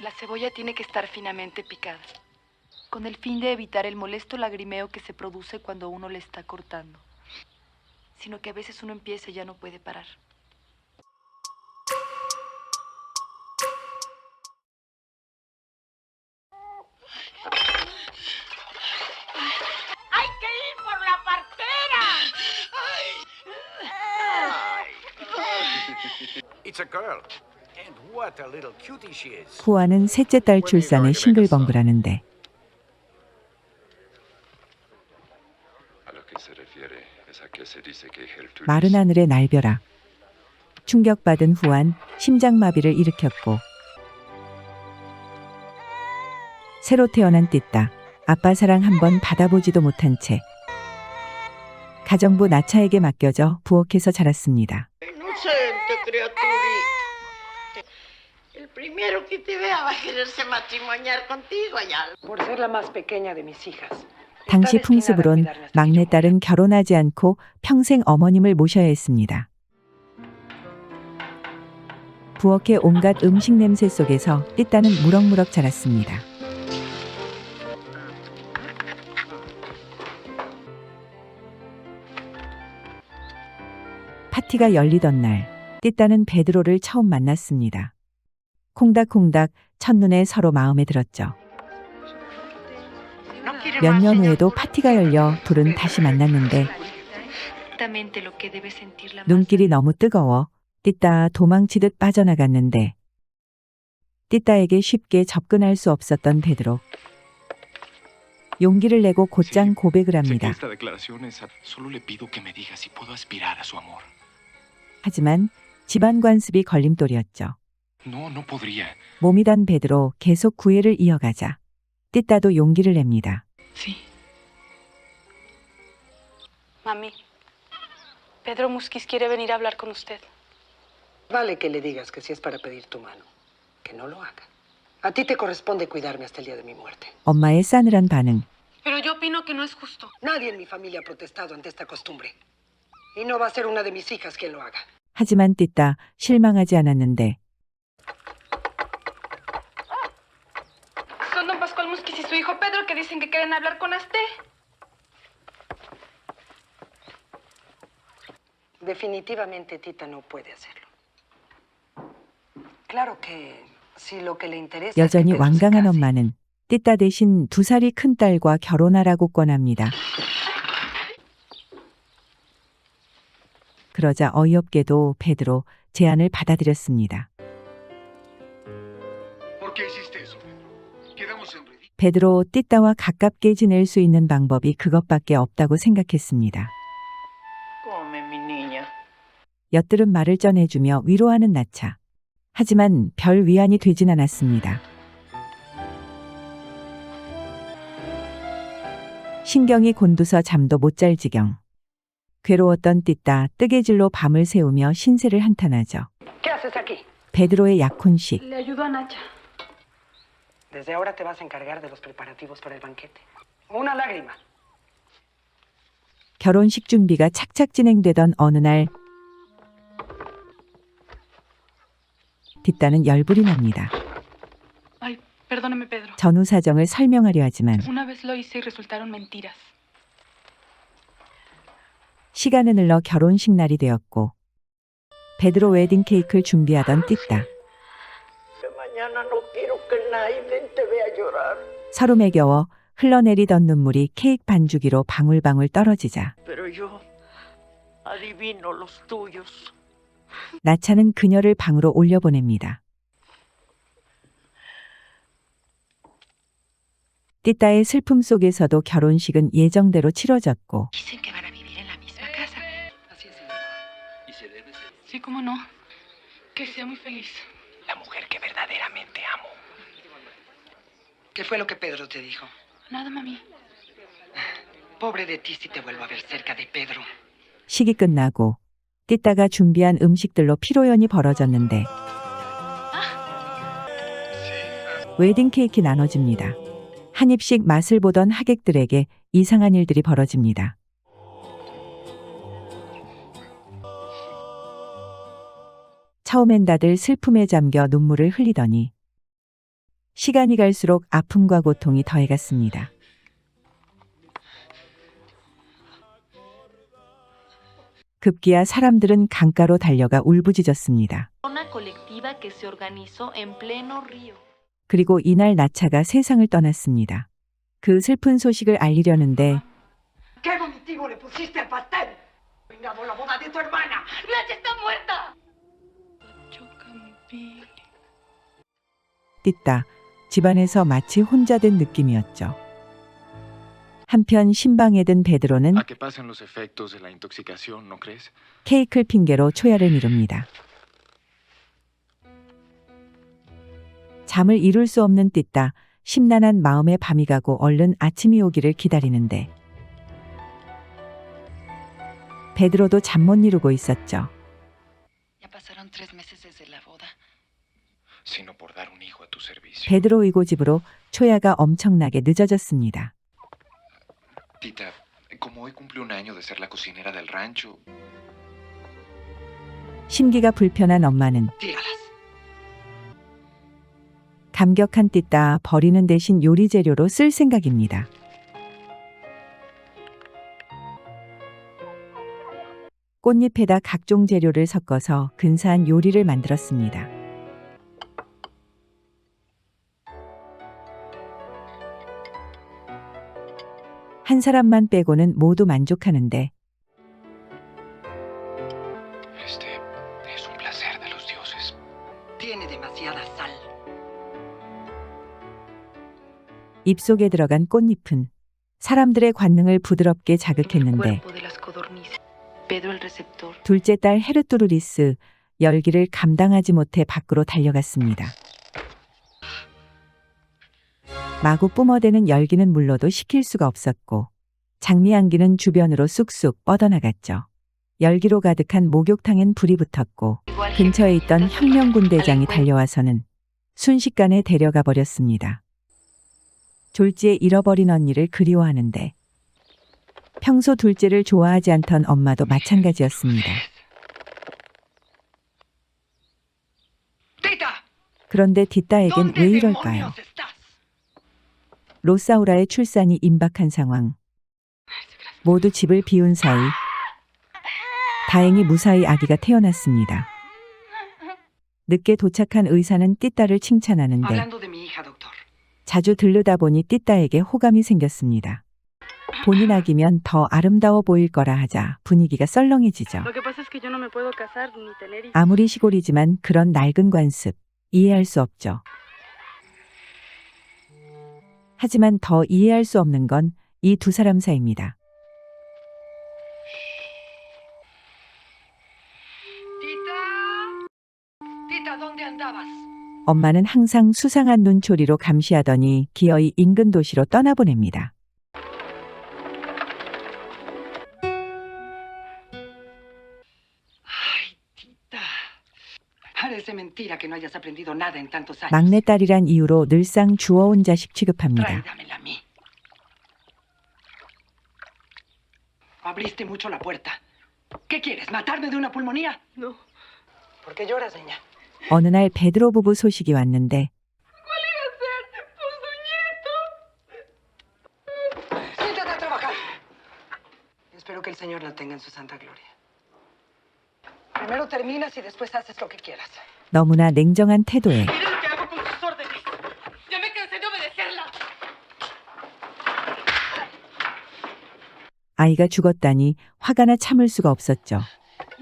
La cebolla tiene que estar finamente picada, con el fin de evitar el molesto lagrimeo que se produce cuando uno le está cortando, sino que a veces uno empieza y ya no puede parar. 후아는 셋째 딸 출산에 싱글벙글하는데 마른 하늘의 날벼락. 충격받은 후안 심장마비를 일으켰고 새로 태어난 띠따 아빠 사랑 한번 받아보지도 못한 채 가정부 나차에게 맡겨져 부엌에서 자랐습니다. Primero que te vea va a quererse matrimoniar contigo ya. por ser la más pequeña de mis hijas. 당시 풍습으론 막내딸은 결혼하지 않고 평생 어머님을 모셔야 했습니다. 부엌의 온갖 음식 냄새 속에서 띠따는 무럭무럭 자랐습니다. 파티가 열리던 날, 띠따는 베드로를 처음 만났습니다. 콩닥콩닥 첫눈에 서로 마음에 들었죠. 몇 년 후에도 파티가 열려 둘은 다시 만났는데 눈길이 너무 뜨거워 띠따 도망치듯 빠져나갔는데 띠따에게 쉽게 접근할 수 없었던 베드로 용기를 내고 곧장 고백을 합니다. 하지만 집안 관습이 걸림돌이었죠. No, no podría. 몸이 단 베드로 계속 구애를 이어가자 띠따도 용기를 냅니다. Sí. Mami, Pedro Musquiz quiere venir a hablar con usted. Vale que le digas que si es para pedir tu mano, que no lo haga. A ti te corresponde cuidarme hasta el día de mi muerte. 엄마의 싸늘한 반응. Pero yo opino que no es justo. Nadie en mi familia ha protestado ante esta costumbre. Y no va a ser una de mis hijas quien lo haga. 하지만 띠따 실망하지 않았는데 Son don Pascual Musquiz y su hijo Pedro que dicen que quieren hablar con usted. Definitivamente Tita no puede hacerlo. Claro que si lo que le interesa 여전히 완강한 엄마는 띠따 대신 두 살이 큰 딸과 결혼하라고 권합니다. 그러자 어이없게도 베드로 제안을 받아들였습니다. ¿Por qué hiciste 베드로 띠따와 가깝게 지낼 수 있는 방법이 그것밖에 없다고 생각했습니다. 엿들은 말을 전해주며 위로하는 나차. 하지만 별 위안이 되진 않았습니다. 신경이 곤두서 잠도 못 잘 지경. 괴로웠던 띠따 뜨개질로 밤을 새우며 신세를 한탄하죠. 베드로의 약혼식. Le ayudo a Nacha. Desde ahora te vas a encargar de los preparativos para el banquete. Una lágrima. 결혼식 준비가 착착 진행되던 어느 날 뒷따는 열불이 납니다. Ay, perdóneme, Pedro. 전후 사정을 설명하려 하지만 Una vez lo hice y resultaron mentiras. 시간은 흘러 결혼식 날이 되었고 베드로 웨딩 케이크를 준비하던 띠따 Mañana no quiero que nadie te vea llorar. 서로 매겨워 흘러내리던 눈물이 케이크 반주기로 방울방울 떨어지자 Pero yo adivino los tuyos. 나차는 그녀를 방으로 올려보냅니다. 띠따의 슬픔 속에서도 결혼식은 예정대로 치러졌고 Dicen que van a vivir en la misma casa. Así es, señor. Sí, cómo no. Que sea muy feliz. La mujer que verdaderamente amo. ¿Qué fue lo que Pedro te dijo? Nada, mami. Pobre de ti si te vuelvo a ver cerca de Pedro. 식이 끝나고 띠따가 준비한 음식들로 피로연이 벌어졌는데 웨딩 케이크 나눠집니다. 한 입씩 맛을 보던 하객들에게 이상한 일들이 벌어집니다. 처음엔 다들 슬픔에 잠겨 눈물을 흘리더니 시간이 갈수록 아픔과 고통이 더해갔습니다. 급기야 사람들은 강가로 달려가 울부짖었습니다. 그리고 이날 나차가 세상을 떠났습니다. 그 슬픈 소식을 알리려는데. 띠다 집안에서 마치 혼자 된 느낌이었죠. 한편 신방에 든 베드로는 A que pasen los efectos de la intoxicación, ¿no crees? 케이크를 핑계로 초야를 미룹니다. 잠을 이룰 수 없는 띠다 심란한 마음에 밤이 가고 얼른 아침이 오기를 기다리는데 베드로도 잠 못 이루고 있었죠. 베드로 이고 집으로 초야가 엄청나게 늦어졌습니다. Tita, como hoy cumple un año de ser la cocinera del rancho, 심기가 불편한 엄마는. 감격한 띠따 버리는 대신 요리 재료로 쓸 생각입니다. 꽃잎에다 각종 재료를 섞어서 근사한 요리를 만들었습니다. 한 사람만 빼고는 모두 만족하는데 este es un placer de los dioses. Tiene demasiada sal. 입속에 들어간 꽃잎은 사람들의 관능을 부드럽게 El 자극했는데. 둘째 딸 헤르투르리스 열기를 감당하지 못해 밖으로 달려갔습니다. 마구 뿜어대는 열기는 물러도 식힐 수가 없었고 장미 향기는 주변으로 쑥쑥 뻗어나갔죠. 열기로 가득한 목욕탕엔 불이 붙었고 근처에 있던 혁명군 대장이. 달려와서는 순식간에 데려가 버렸습니다. 졸지에 잃어버린 언니를 그리워하는데 평소 둘째를 좋아하지 않던 엄마도 마찬가지였습니다. 그런데 ¿Dónde 왜 이럴까요? 로사우라의 출산이 임박한 상황. 모두 집을 비운 사이 다행히 무사히 아기가 태어났습니다. 늦게 도착한 의사는 띠따를 칭찬하는데. 자주 들르다 보니 띠따에게 호감이 생겼습니다. 본인 아기면 더 아름다워 보일 거라 하자 분위기가 썰렁해지죠. 아무리 시골이지만 그런 낡은 관습 이해할 수 없죠. 하지만 더 이해할 수 없는 건 이 두 사람 사이입니다. ¡Tita! ¡Tita, ¿dónde andabas? 엄마는 항상 수상한 눈초리로 감시하더니 기어이 인근 도시로 떠나보냅니다. 막내딸이란 이유로 늘상 주워온 자식 취급합니다. Abriste mucho la puerta. ¿Qué quieres? ¿Matarme de una pulmonía? No. ¿Por qué lloras, niña? 어느 날 베드로 부부 소식이 왔는데. Espero que el Señor la tenga en su santa gloria. Primero terminas y después haces lo que quieras. 너무나 냉정한 태도에 Mira lo que hago con sus órdenes. Ya me cansé de obedecerla. 아이가 죽었다니 화가 나 참을 수가 없었죠.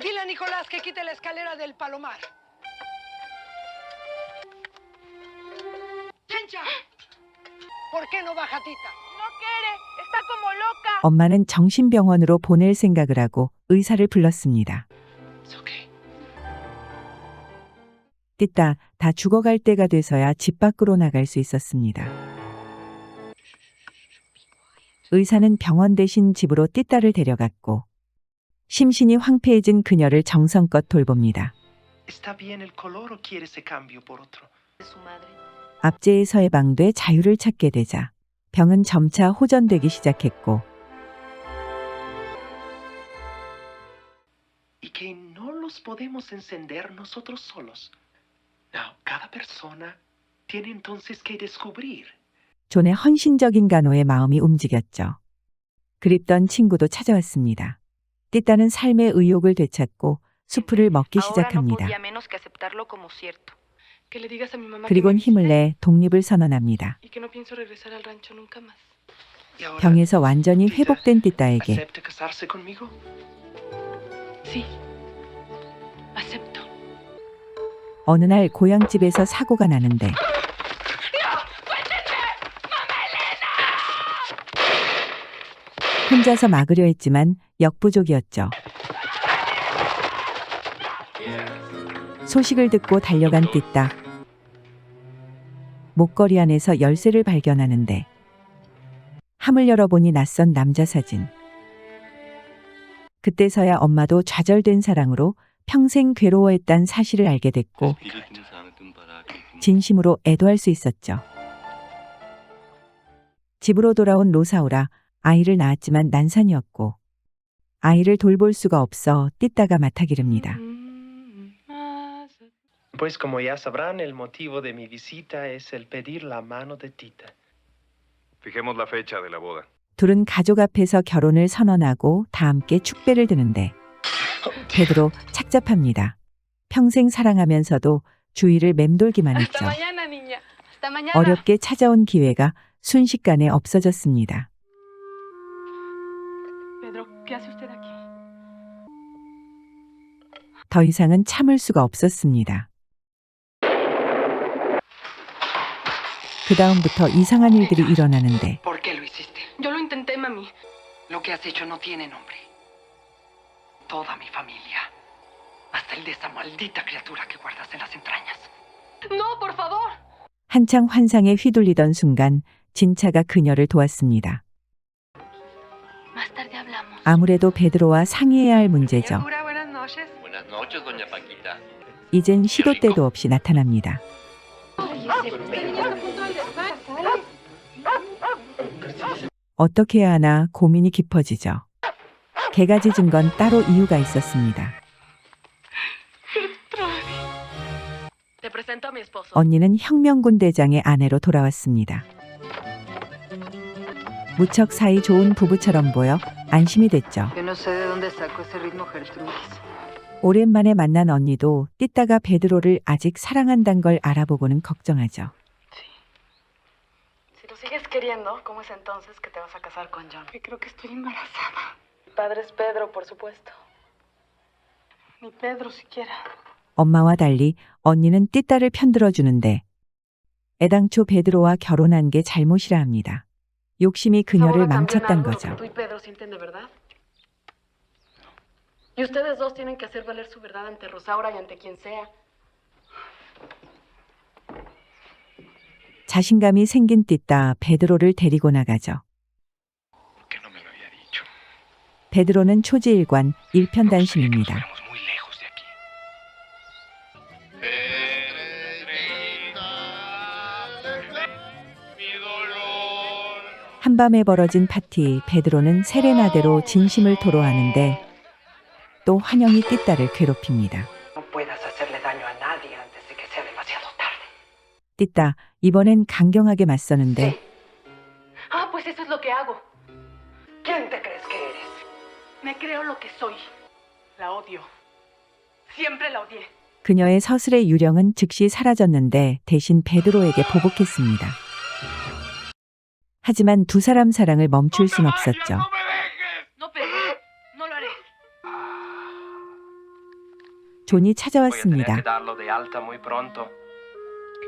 Dile a Nicolás que quite la escalera del palomar. ¡Chencha! ¿Por qué no baja Tita? No quiere. Está como loca. 엄마는 정신병원으로 보낼 생각을 하고 의사를 불렀습니다. 띠따 다 죽어갈 때가 돼서야 집 밖으로 나갈 수 있었습니다. 의사는 병원 대신 집으로 띠따를 데려갔고 심신이 황폐해진 그녀를 정성껏 돌봅니다. ¿Está bien el color o quiere ese cambio por otro? de su madre. 압제에서 해방돼 자유를 찾게 되자 병은 점차 호전되기 시작했고 los podemos encender nosotros solos. No, cada persona Tiene entonces que descubrir. 존의 헌신적인 간호에 마음이 움직였죠. 그립던 친구도 찾아왔습니다. 띠따는 삶의 의욕을 되찾고 수프를 먹기 시작합니다. 그리곤 힘을 내 독립을 선언합니다. 병에서 완전히 회복된 띠따에게 어느 날 고향집에서 사고가 나는데 혼자서 막으려 했지만 역부족이었죠. 소식을 듣고 달려간 띠따. 목걸이 안에서 열쇠를 발견하는데 함을 열어보니 낯선 남자 사진. 그때서야 엄마도 좌절된 사랑으로 평생 괴로워했단 사실을 알게 됐고 진심으로 애도할 수 있었죠. 집으로 돌아온 로사오라 아이를 낳았지만 난산이었고 아이를 돌볼 수가 없어 띠따가 맡아기릅니다. Pues como ya sabrán, el motivo de mi visita es el pedir la mano de Tita. Fijemos la fecha de la boda. 둘은 가족 앞에서 결혼을 선언하고 다 함께 축배를 드는데 베드로 착잡합니다. 평생 사랑하면서도 주위를 맴돌기만 했죠. 어렵게 찾아온 기회가 순식간에 없어졌습니다. 더 이상은 참을 수가 없었습니다. 그 다음부터 이상한 일들이 일어나는데 Toda mi familia. Hasta el de esa maldita criatura que guardas en las entrañas. No, por favor. 한창 환상에 휘둘리던 순간 진차가 그녀를 도왔습니다. Más tarde hablamos. 아무래도 베드로와 상의해야 할 문제죠. buenas noches. Buenas noches, doña Paquita. 이젠 시도 때도 없이 나타납니다. 어떻게 해야 하나 고민이 깊어지죠. 개가 짖은 건 따로 이유가 있었습니다. 언니는 혁명군 대장의 아내로 돌아왔습니다. 무척 사이 좋은 부부처럼 보여 안심이 됐죠. 오랜만에 만난 언니도 띠따가 베드로를 아직 사랑한단 걸 알아보고는 걱정하죠. Si lo sigues queriendo, ¿cómo es entonces que te vas a casar con John? Que creo que estoy embarazada. Padre es Pedro, por supuesto. Ni Pedro siquiera. 엄마와 달리 언니는 띠따를 편들어 주는데 애당초 베드로와 결혼한 게 잘못이라 합니다. 욕심이 그녀를 망쳤단 거죠. que Tú y Pedro sienten de verdad. Y ustedes dos tienen que hacer valer su verdad ante Rosaura y ante quien sea. 자신감이 생긴 띠따 베드로를 데리고 나가죠. ¿Por qué no me lo había dicho? 베드로는 초지일관 일편단심입니다. 한밤에 벌어진 파티 베드로는 세레나데로 진심을 토로하는데 또 환영이 띠따를 괴롭힙니다. 띠따 이번엔 강경하게 맞서는데 Ah, pues eso es lo que hago. ¿Quién te crees que eres? Me creo lo que soy. La odio. Siempre la odié. 그녀의 서술의 유령은 즉시 사라졌는데 대신 베드로에게 보복했습니다. 하지만 두 사람 사랑을 멈출 순 없었죠. No, Pedro. No lo haré. 존이 찾아왔습니다. darlo de alta muy pronto.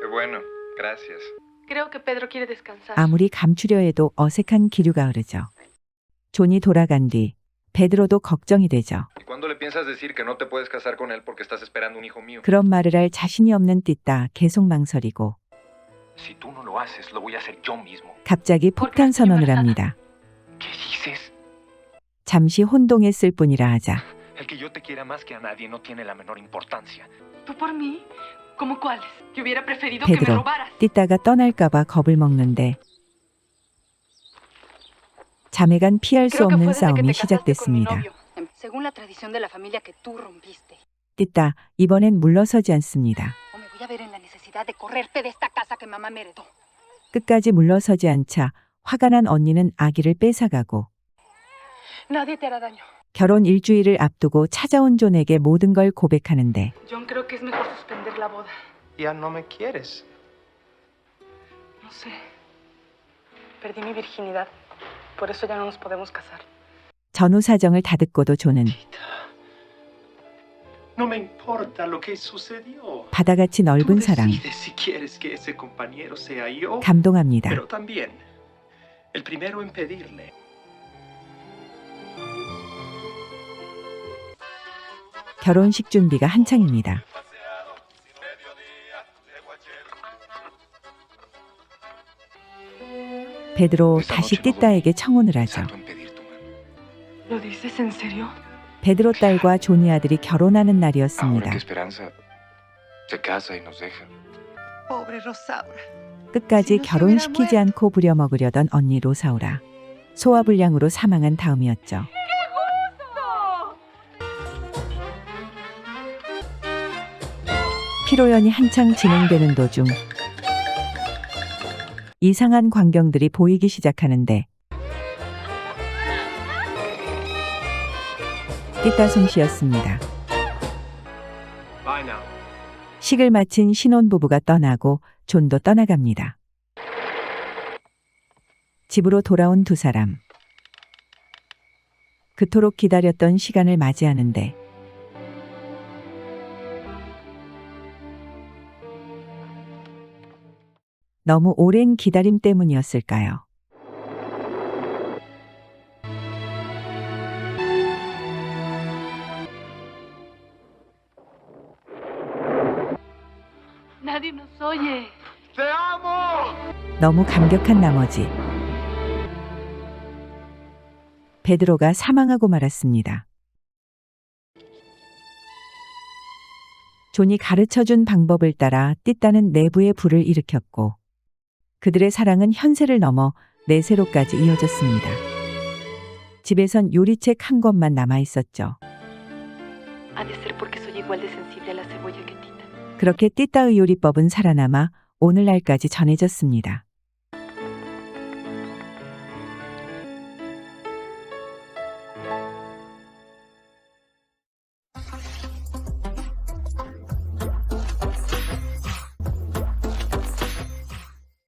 Qué bueno, gracias. Creo que Pedro quiere descansar. 아무리 감추려 해도 어색한 기류가 흐르죠. 존이 돌아간 뒤 베드로도 걱정이 되죠. 그런 말을 할 자신이 없는 띠따 계속 망설이고. 갑자기 폭탄 선언을 합니다. 잠시 혼동했을 뿐이라 하자 베드로. 띠따가 떠날까봐 겁을 먹는데 자매간 피할 수 없는 싸움이 시작됐습니다. 띠따 이번엔 물러서지 않습니다. 끝까지 물러서지 않자 화가 난 언니는 아기를 뺏어가고. 결혼 일주일을 앞두고 찾아온 존에게 모든 걸 고백하는데 Por eso ya no nos podemos casar. 전후 사정을 다 듣고도 존은 No me importa lo que sucedió. 바다같이 Tú 넓은 사랑 decides si quieres que ese compañero sea yo. 감동합니다. Pero también el primero en pedirle. 결혼식 준비가 한창입니다. 베드로 다시 띠따에게 청혼을 하죠. ¿Lo dices en serio? 베드로 딸과 조니 아들이 결혼하는 날이었습니다. 끝까지 결혼시키지 않고 부려먹으려던 언니 로사우라. 소화불량으로 사망한 다음이었죠. 피로연이 한창 진행되는 도중 이상한 광경들이 보이기 시작하는데 띠따 솜씨였습니다. Bye now. 식을 마친 신혼부부가 떠나고 존도 떠나갑니다. 집으로 돌아온 두 사람. 그토록 기다렸던 시간을 맞이하는데 너무 오랜 기다림 때문이었을까요? 너무 감격한 나머지 베드로가 사망하고 말았습니다. 존이 가르쳐 준 방법을 따라 띠따는 내부의 불을 일으켰고 그들의 사랑은 현세를 넘어 내세로까지 이어졌습니다. 집에선 요리책 한 권만 남아 있었죠. 그렇게 띠따의 요리법은 살아남아 오늘날까지 전해졌습니다.